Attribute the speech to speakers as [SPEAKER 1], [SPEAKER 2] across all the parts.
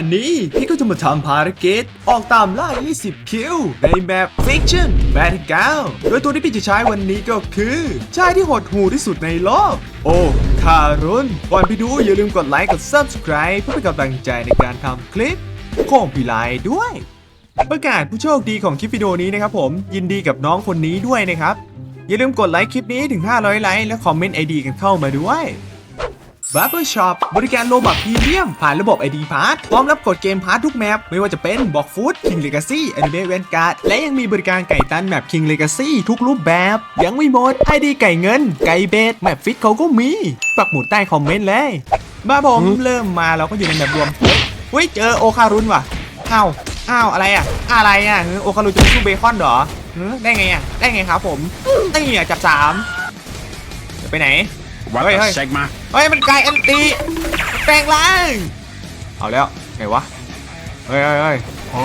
[SPEAKER 1] วันนี้พี่ก็จะมาทำภารกิจออกตามล่า 20 คิว ในแมป Fiction Battleground โดยตัวที่พี่จะใช้วันนี้ก็คือชายที่หดหูที่สุดในโลก โอ้คารุนก่อนไปดูอย่าลืมกดไลค์ กด Subscribe เพื่อเป็นกำลังใจในการทำคลิปของพี่ไลด้วย ประกาศผู้โชคดีของคลิปวิดีโอนี้นะครับผม ยินดีกับน้องคนนี้ด้วยนะครับ อย่าลืมกดไลค์คลิปนี้ถึง 500 ไลค์และคอมเมนต์ ID กันเข้ามาด้วย Barber Shop บริการโลบักพรีเมียม ผ่านระบบ ID Pass พร้อมรับกดเกมพาร์ททุกแมป ไม่ว่าจะเป็นบอกฟูด King Legacy Anime Vanguard และยังมีบริการไก่ตันแมป King Legacy ทุกรูปแบบ ยังไม่หมด ID ไก่เงิน ไก่เบสแมปฟิตเขาก็มี ปักหมุดใต้คอมเมนต์เลยมาผมเริ่มมาเราก็อยู่ในแมปรวมเฮ้ยเฮ้ยเจอโอคารุนว่ะอ้าวอ้าวอะไรอะ อะไรอะเออโอคารุนจะไปสู้เบคอนเหรอเออได้ไงอะได้ไงครับผมนี่อะจับสามจะไปไหน
[SPEAKER 2] What
[SPEAKER 1] Hey,
[SPEAKER 2] the
[SPEAKER 1] hey.
[SPEAKER 2] Sigma?
[SPEAKER 1] เฮ้ยมันไกลแอนตีแปลงร่างเอาแล้วไงวะเฮ้ยเฮ้ยเฮ้ย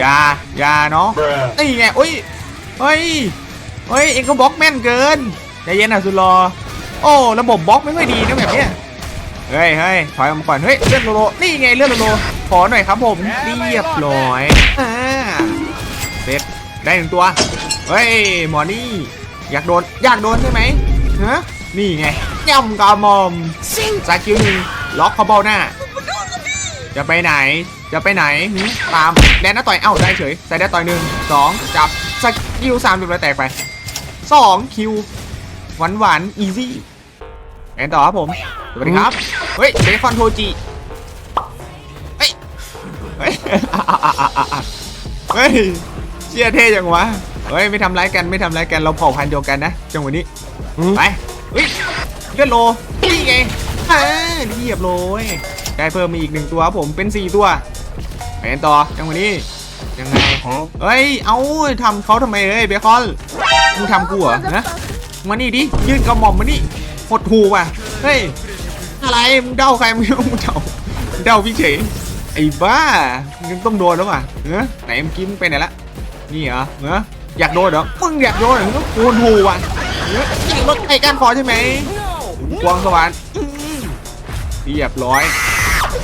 [SPEAKER 1] อยาอยาเนาะนี่ไงอุ้ยเฮ้ยเฮ้ยเอ็งก็บล็อกแม่นเกินใจเย็นนะสุดรอโอ้ระบบบล็อกไม่ค่อยดีนะแบบเนี้ยเฮ้ยเฮ้ยถอยออกมาก่อนเฮ้ยเลื่อนโลโลนี่ไงเลื่อนโลโลขอหน่อยครับผมเรียบร้อยอ่าเสร็จได้หนึ่งตัวเฮ้ยหมอนี่อยากโดนอยากโดนใช่ไหมฮะนี่ไง ย่ำกระหมอมสกิลหนึ่งล็อกเขาเบ้าหน้า จะไปไหน จะไปไหนหืมตามแดนหน้าต่อย เอ้าได้เฉยใส่ได้ต่อยหนึ่งสองจับสกิลสามเรียบร้อยแตกไปสองคิวหวานหวานอีซี่แอนต่อครับผม สวัสดีครับ เฮ้ยเบคอนโทจิเฮ้ย เฮ้ยเฮ้ยเชี่ยเท่จังวะ เฮ้ย ไม่ทำร้ายกัน ไม่ทำร้ายกัน เราเผ่าพันธุ์เดียวกันนะ จังหวะนี้ ไปเฮ้ย เลือดโลนี่ไงอ่าเรียบร้อยได้เพิ่มมาอีกหนึ่งตัวครับผมเป็นสี่ตัวไปกันต่อจังหวะนี้ยังไงเฮ้ยเอาทำเขาทำไมเฮ้ยเบคอนมึงทำกูเหรอนะมานี่ดิยื่นกระหม่อมมานี่หดหูว่ะเฮ้ยอะไรมึงเดาใครมึงเดาเดาพี่เฉยไอ้บ้ามึงต้องโดนแล้วว่ะเออไหนเมื่อกี้มึงไปไหนละนี่เหรอเอออยากโดนเหรอมึงอยากโดนเหรอมึงต้องโกนหูว่ะเออยิงรถไอ้ก้านคอใช่ไหม กวางสวรรค์อื้อเรียบร้อย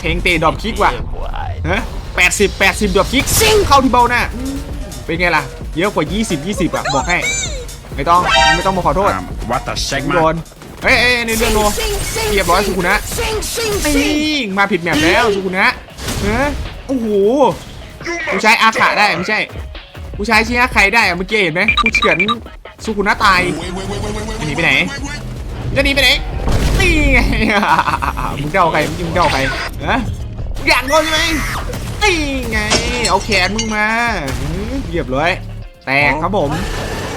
[SPEAKER 1] เพลงเตะดอบคิกว่ะฮะแปดสิบแปดสิบดอบคิกซิ่งเข้าที่เบ้าหน้าอื้อเป็นไงล่ะ เยอะกว่า 20 20อะ บอกให้ ไม่ต้องไม่ต้องมาขอโทษ
[SPEAKER 2] Um, what the
[SPEAKER 1] โด
[SPEAKER 2] Sigma?
[SPEAKER 1] นเอ้ยเอ้ยในเรื่องโลเรียบร้อยสุขุนะนี่มาผิดแมปแล้วสุขุนะเฮ้โอ้โหกูใช้อาขะได้ไม่ใช่กูใช้ชี้อาใครได้อะเมื่อกี้เห็นไหมกูเฉือนสุขุนะตายหนีไปไหน จะหนีไปไหนนี่ไงมึงเดาใครมึงเดาใครฮะอยากโดนใช่ไหมนี่ไงเอาแขนมึงมาอื้อเรียบร้อยแตกครับผม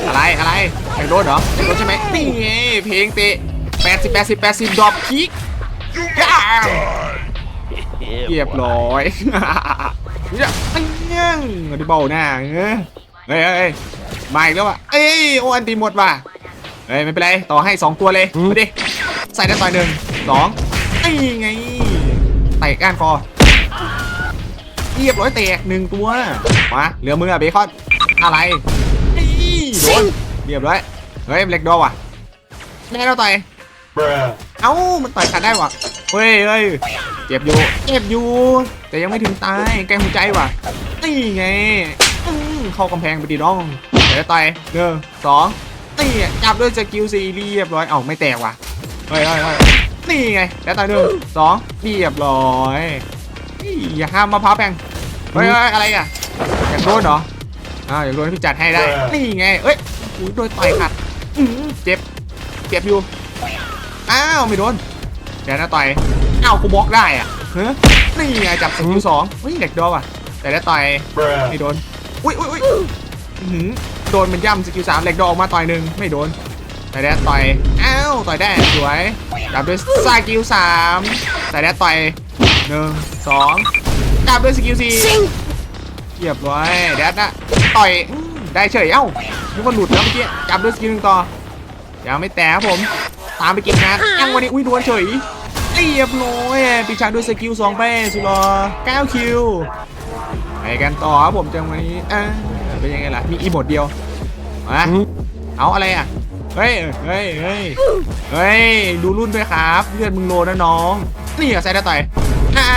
[SPEAKER 1] อะไรอะไรอยากโดนเหรออยากโดนใช่ไหมนี่ไงเพลงเตะแปดสิบแปดสิบแปดสิบดรอปคิกย่างเรียบร้อยเนี่ยไอ้ยังมาดิเบาหน้าเอ้ยเฮ้ยเฮ้ยมาอีกแล้วว่ะเอ้ยโออันตีหมดว่ะ เฮ้ยไม่เป็นไร ต่อให้สองตัวเลยมาดิใส่ได้ต่อยหนึ่งสองนี่ไงเตะก้านคอเรียบร้อยแตกหนึ่งตัวมาเหลือมืออะเบคอนอะไรนี่โดนเรียบร้อยเฮ้ยเล็กดอว่ะแม่เราต่อยเอ้ามันต่อยขาดได้ว่ะเฮ้ยเฮ้ยเจ็บอยู่เจ็บอยู่ แต่ยังไม่ถึงตายแกล้งหัวใจว่ะนี่ไงอื้อเข้ากำแพงไปดีน้องเดี๋ยวต่อยหนึ่งสอง นี่จับด้วยสกิลซีเรียบร้อยเอ้าไม่แตกว่ะเฮ้ยเฮ้ยเฮ้ยนี่ไง แล้วต่อยหนึ่งสองเรียบร้อยนี่อย่าห้ามมะพร้าวแพงเฮ้ยเฮ้ยอะไรอะอยากโดนเหรออ้าวอยากโดนพี่จัดให้ได้ นี่ไงเอ้ยอุ้ยโดนต่อยขัดอื้อเจ็บ เจ็บอยู่ อ้าวไม่โดน เดี๋ยวนะต่อย อ้าวกูบล็อกได้อะเฮ้ยนี่ไงจับสกิลสองเฮ้ยเด็กดอว่ะ แต่แล้วต่อยไม่โดน อุ้ยอุ้ยอุ้ยอื้อหือ โดนมันย่ำสกิลสามเหล็กดอออกมาต่อยหนึ่งไม่โดนแต่แล้วต่อยอ้าวต่อยได้สวยจับด้วยสกิลสามแต่แล้วต่อยหนึ่งสองจับด้วยสกิลสี่เรียบร้อยแดดนะต่อยได้เฉยเอ้านึกว่าหลุดแล้วเมื่อกี้จับด้วยสกิลหนึ่งต่อยังไม่แตะผมตามไปกินงานยังวันนี้อุ้ยโดวลเฉยเรียบร้อยปิดฉาด้วยสกิลสองไปสุดรอ9คิว ไปกันต่อครับผมจังวันนี้อ่าเป็นยังไงล่ะ มีอีโมดเดียวมาเอาอะไรอะ เฮ้ย เฮ้ย เฮ้ย เฮ้ย ดูรุ่นด้วยครับ เลือดมึงโลนะน้อง นี่อะไซด์ต่อยอ้า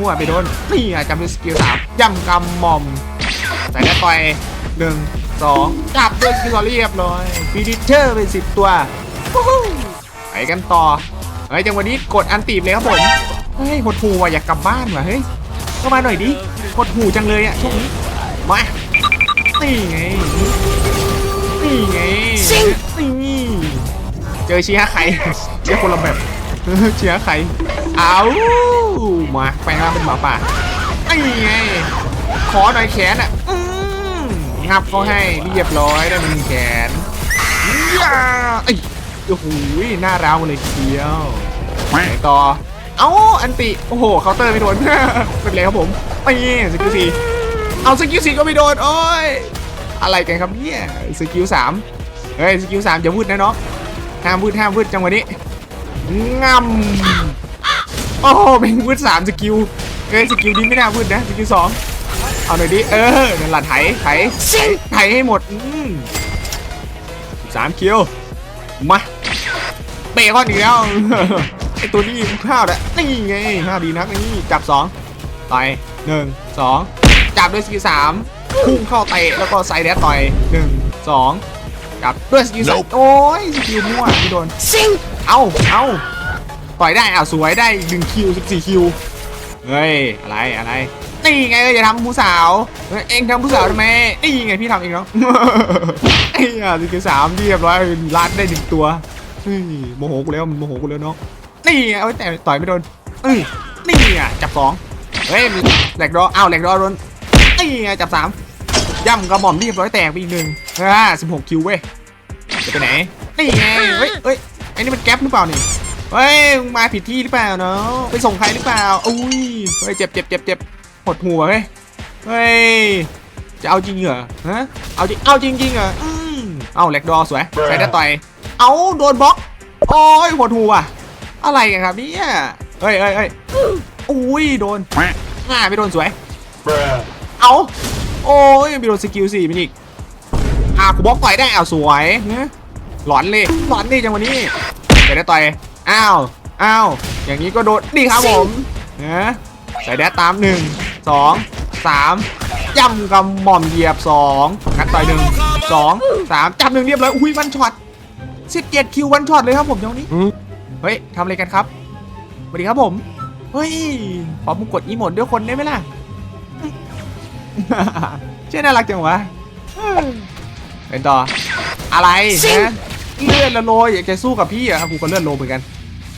[SPEAKER 1] มั่วไปโดน นี่อะจำด้วยสกิลสามย่ำกำหม่อม ใส่ได้ต่อยหนึ่งสองจับด้วยสกิลสองเรียบร้อยฟีดิเชอร์เป็นสิบตัววู้ฮู้ไปกันต่อ เฮ้ยจังหวะนี้กดอันตีบเลยครับผม เฮ้ยหดหูว่ะอยากกลับบ้านว่ะเฮ้ยเข้ามาหน่อยดิ หดหูจังเลยอะช่วงนี้มานี่ไงนี่ไงนี่เจอเชียร์ใครเชียร์คนละแบบเชียร์ใครเอามาแปลงร่างเป็นหมาป่าไอ้ไงขอหน่อยแขนอะอืมงับเขาให้เรียบร้อยได้หนึ่งแขนย่าไอ้ยโอ้โหหน้าร้าวมาเลยทีเดียวไหนต่อ เอ้าอันติโอ้โหเคาน์เตอร์ไม่โดนเป็นไรครับผมไปสกิลสี่เอาสกิลสี่ก็ไม่โดนโอ้ยอะไรกันครับเนี่ยสกิลสามเฮ้ยสกิลสามอย่าพูดนะน้องห้ามพูดห้ามพูดจังหวะนี้งำโอ้โหเป็นวืดสามสกิลเอ้ยสกิลนี้ไม่น่าวืดนะสกิลสองเอาหน่อยดิเออนั่นหละไถไถไถไถให้หมดสามคิวมาเบคอนอีกแล้ว ไอตัวนี้ข้าวแหละนี่ไงข้าวดีนักนี่จับสองต่อยหนึ่งสองจับด้วยสกิลสามพุ่งเข้าเตะแล้วก็ไซเดสต่อยหนึ่งสองจับด้วยสกิลสามโอ้ยสกิลมั่วไม่โดนเอาเอาต่อยได้อะสวยได้หนึ่งคิวสิบสี่คิวเฮ้ยอะไรอะไรนี่ไงอย่าทำผู้สาวเฮ้ยเองทำผู้สาวทำไมนี่ไงพี่ทำเองเนาะไอ้อะสิบสามเรียบร้อยลัดได้หนึ่งตัวเฮ้ยโมโหกูแล้วมันโมโหกูแล้วเนาะ นี่ไงเอาไว้แต่ต่อยไม่โดนเอ้ยนี่อะจับสองเฮ้ยมีแหลกดออ้าวแหลกดอโดนนี่ไงจับสามย่ำกระหม่อมเรียบร้อยแตกไปอีกหนึ่งอ่าสิบหกคิวเว้ยจะไปไหนนี่ไงเฮ้ยเฮ้ยไอ้นี่มันแก๊ปหรือเปล่านี่เฮ้ยมาผิดที่หรือเปล่าเนาะไปส่งใครหรือเปล่าอุ้ยเฮ้ยเจ็บเจ็บเจ็บเจ็บหดหัวเฮ้ยเฮ้ยจะเอาจริงเหรอฮะเอาจริงเอาจริงจริงเหรออืมเอาแหลกดอสวยใช้ได้ต่อยเอาโดนบล็อกโอ้ยหดหัว อะไรกันครับเนี่ยเฮ้ยเฮ้ยเฮ้ยอุ้ยโดนอ่าไม่โดนสวย
[SPEAKER 2] Bruh.
[SPEAKER 1] เอาโอ้ยมีโดนสกิลสี่มันอีกอะกูบล็อกต่อยได้อ้าวสวยเนี่ยหลอนเลยหลอนดิจังวันนี้ใส่ได้ต่อยอ้าวอ้าวอย่างนี้ก็โดนนี่ครับผมนะใส่แดดตามหนึ่งสองสามย่ำกำหม่อมเหยียบสองงัดต่อยหนึ่งสองสามจับหนึ่งเรียบร้อยอุ้ยวันช็อตสิบเจ็ดคิววันช็อตเลยครับผมจังวันนี้ เฮ้ยทำอะไรกันครับสวัสดีครับผม เฮ้ย ขอมุกกดอีโมดด้วยคนได้ไหมล่ะ เชื่อน่ารักจังวะเฮ้ยเป็นต่อ อะไรนะเลื่อนละโลอยากจะสู้กับพี่เหรอะกูก็เลื่อนโลเหมือนกัน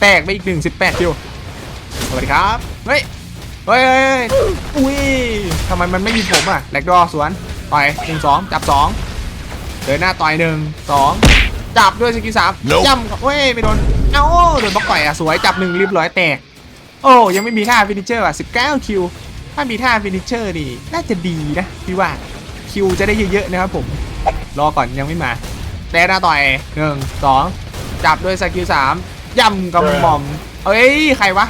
[SPEAKER 1] แตกไปอีกหนึ่งสิบแปดคิวสวัสดีครับเฮ้ยเฮ้ยเฮ้ย เฮ้ยอุ้ยทำไมมันไม่มีผมอะแหลกดอสวน ต่อยหนึ่งสองจับสองเดินหน้าต่อยหนึ่งสองจับด้วยสกิลสาม
[SPEAKER 2] Nope
[SPEAKER 1] ย่ำกับเฮ้ย ไม่โดน เอ้าโดนบล็อกต่อยอะสวยจับหนึ่งเรียบร้อยแตก โอ้ยังไม่มีท่าฟินิชเชอร์อะ19คิว ถ้ามีท่าฟินิชเชอร์นี่น่าจะดีนะพี่ว่าคิวจะได้เยอะๆนะครับผม รอก่อนยังไม่มาแต่หน้าต่อยหนึ่งสองจับด้วยสกิลสามย่ำกำหม่อมเอ้ยใครวะ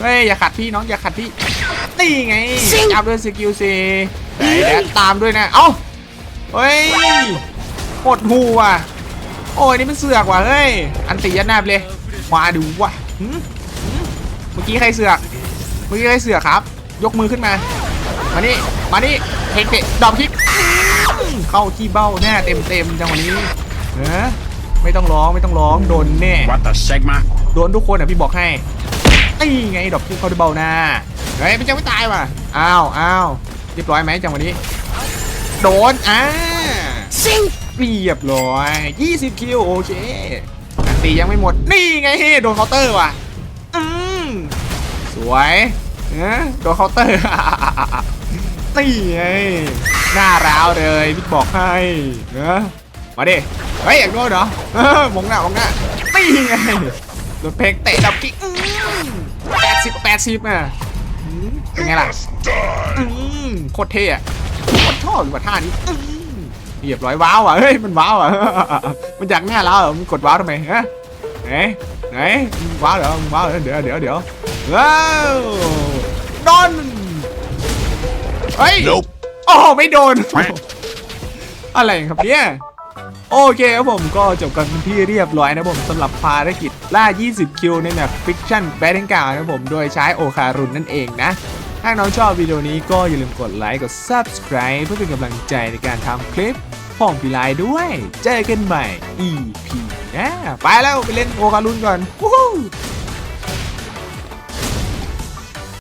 [SPEAKER 1] เฮ้ยอย่าขัดพี่น้องอย่าขัดพี่นี่ไงจับด้วยสกิลซีไหนแล้วตามด้วยนะเอ้าเฮ้ยโคตรหูว่ะ โอ้ยนี่มันเสือกว่ะเฮ้ย อันตียัดหน้าไปเลย มาดูว่ะหืมหืมเมื่อกี้ใครเสือก เมื่อกี้ใครเสือกครับ ยกมือขึ้นมา มานี่ มานี่เทคเตะดอกคิกอื้อเข้าที่เบ้าแน่เต็มเต็มๆจังหวะนี้เออไม่ต้องร้องไม่ต้องร้องโดนแน่
[SPEAKER 2] What the Sigma?
[SPEAKER 1] โดนทุกคนอะพี่บอกให้นี่ไงดอกคิกเข้าที่เบ้าหน้าเฮ้ยมันยังไม่ตายว่ะอ้าวอ้าวเรียบร้อยไหมจังหวะนี้ โดนอ่า เรียบร้อย 20 คิวโอเคตียังไม่หมด นี่ไงโดนเคาน์เตอร์ว่ะ อืมสวยเออโดนเคาน์เตอร์นี่ไงหน้าร้าวเลยพี่บอกให้เออมาดิ เฮ้ยอยากโดนเหรอเออมองหน้ามองหน้านี่ไงโดนเพลงเตะดับกิ๊กแปดสิบแปดสิบอะเป็นไงล่ะอืมโคตรเท่อะโคตรชอบอยู่ว่าท่านี้ เหยียบร้อยว้าวอะเฮ้ยมันว้าวอะมันจากหน่าเราเหรมึงกดว้าวทำไมฮะไหนไหนมึว้าวเดี๋ยวว้าวเดี๋ยวเดี๋ยวเดี๋ยวว้าวโดนเฮ้ยโอ้ไม่โดน อะไรครับเนี่ยโอเคครับผมก็จบกันที่เรียบร้อยนะผมสำหรับภารกิจล่า 20 คิวในแมปฟิกชั่นแบทเทนกานะผมโดยใช้โอคารุนนั่นเองนะ ถ้าน้องชอบวิดีโอนี้ก็อย่าลืมกดไลค์กด Subscribe เพื่อเป็นกำลังใจในการทำคลิป ของพี่ลายด้วย เจอกันใหม่ EP หน้าไปแล้วไปเล่นโอการุนก่อน